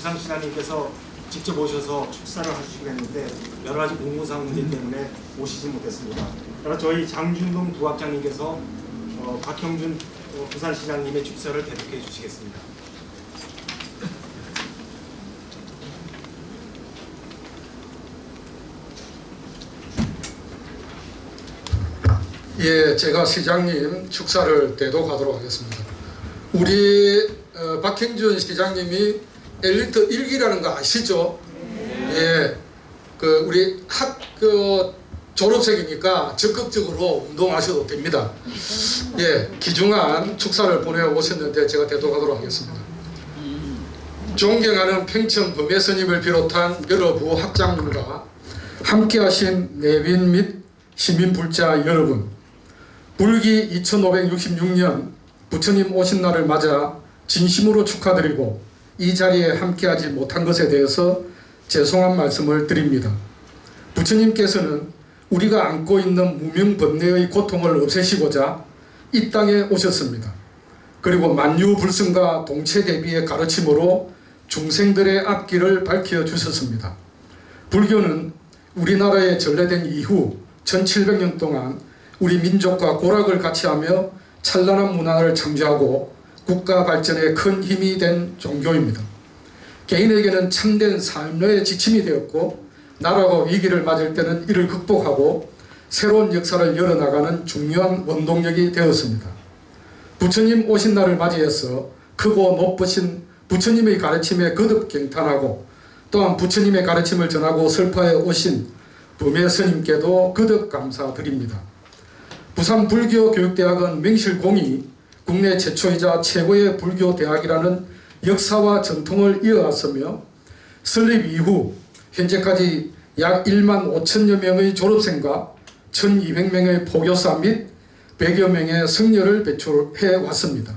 부산시장님께서 직접 오셔서 축사를 하시기로 했는데 여러 가지 공무상 문제 때문에 오시지 못했습니다. 따라 저희 장준동 부학장님께서 어, 박형준 어, 부산시장님의 축사를 대독해 주시겠습니다. 예, 제가 시장님 축사를 대독하도록 하겠습니다. 우리 어, 박형준 시장님이 엘리트 1기라는 거 아시죠? 예, 그 우리 학그 졸업생이니까 적극적으로 운동하셔도 됩니다. 예, 기중한 축사를 보내 오셨는데 제가 대독하도록 하겠습니다. 존경하는 평천 범의 스님을 비롯한 여러 부 학장님과 함께하신 내빈 및 시민 불자 여러분, 불기 2566년 부처님 오신 날을 맞아 진심으로 축하드리고 이 자리에 함께하지 못한 것에 대해서 죄송한 말씀을 드립니다. 부처님께서는 우리가 안고 있는 무명 번뇌의 고통을 없애시고자 이 땅에 오셨습니다. 그리고 만유불승과 동체 대비의 가르침으로 중생들의 앞길을 밝혀 주셨습니다. 불교는 우리나라에 전래된 이후 1700년 동안 우리 민족과 고락을 같이 하며 찬란한 문화를 창조하고 국가 발전에 큰 힘이 된 종교입니다. 개인에게는 참된 삶의 지침이 되었고 나라가 위기를 맞을 때는 이를 극복하고 새로운 역사를 열어나가는 중요한 원동력이 되었습니다. 부처님 오신 날을 맞이해서 크고 높으신 부처님의 가르침에 거듭 경탄하고 또한 부처님의 가르침을 전하고 설파해 오신 범의 스님께도 거듭 감사드립니다. 부산 불교 교육대학은 명실공히 국내 최초이자 최고의 불교 대학이라는 역사와 전통을 이어왔으며 설립 이후 현재까지 약 1만 5천여 명의 졸업생과 1,200명의 포교사 및 100여 명의 성녀를 배출해 왔습니다.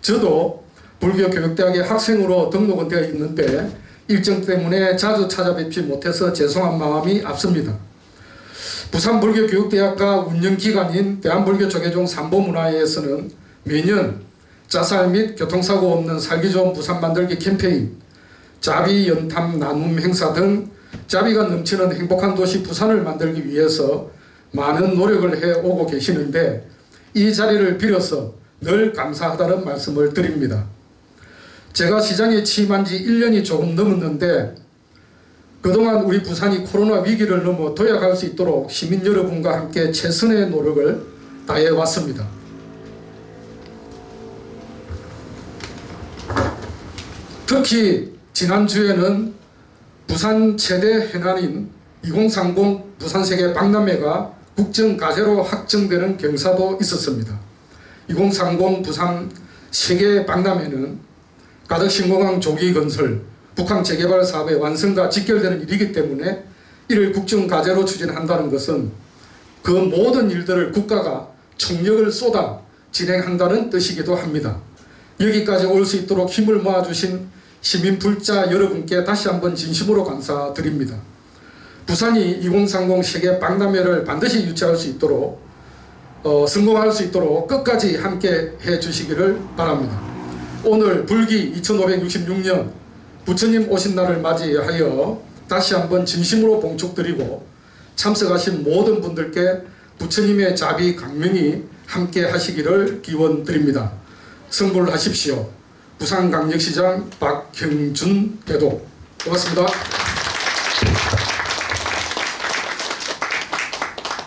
저도 불교교육대학의 학생으로 등록은 되어 있는데 일정 때문에 자주 찾아뵙지 못해서 죄송한 마음이 앞섭니다. 부산불교교육대학과 운영기관인 대한불교조계종 삼보문화회에서는 매년 자살 및 교통사고 없는 살기 좋은 부산 만들기 캠페인, 자비 연탐 나눔 행사 등 자비가 넘치는 행복한 도시 부산을 만들기 위해서 많은 노력을 해 오고 계시는데 이 자리를 빌어서 늘 감사하다는 말씀을 드립니다. 제가 시장에 취임한 지 1년이 조금 넘었는데 그동안 우리 부산이 코로나 위기를 넘어 도약할 수 있도록 시민 여러분과 함께 최선의 노력을 다해 왔습니다. 특히 지난주에는 부산 최대 해난인 2030 부산세계 박람회가 국정과제로 확정되는 경사도 있었습니다. 2030 부산 세계 박람회는 가덕 신공항 조기 건설, 북한 재개발 사업의 완성과 직결되는 일이기 때문에 이를 국정과제로 추진한다는 것은 그 모든 일들을 국가가 총력을 쏟아 진행한다는 뜻이기도 합니다. 여기까지 올 수 있도록 힘을 모아주신 시민 불자 여러분께 다시 한번 진심으로 감사드립니다. 부산이 2030 세계 박람회를 반드시 유치할 수 있도록 어, 성공할 수 있도록 끝까지 함께 해 주시기를 바랍니다. 오늘 불기 2566년 부처님 오신 날을 맞이하여 다시 한번 진심으로 봉축드리고 참석하신 모든 분들께 부처님의 자비 강명이 함께 하시기를 기원드립니다. 성불하십시오. 부산광역시장 박형준 대도 고맙습니다.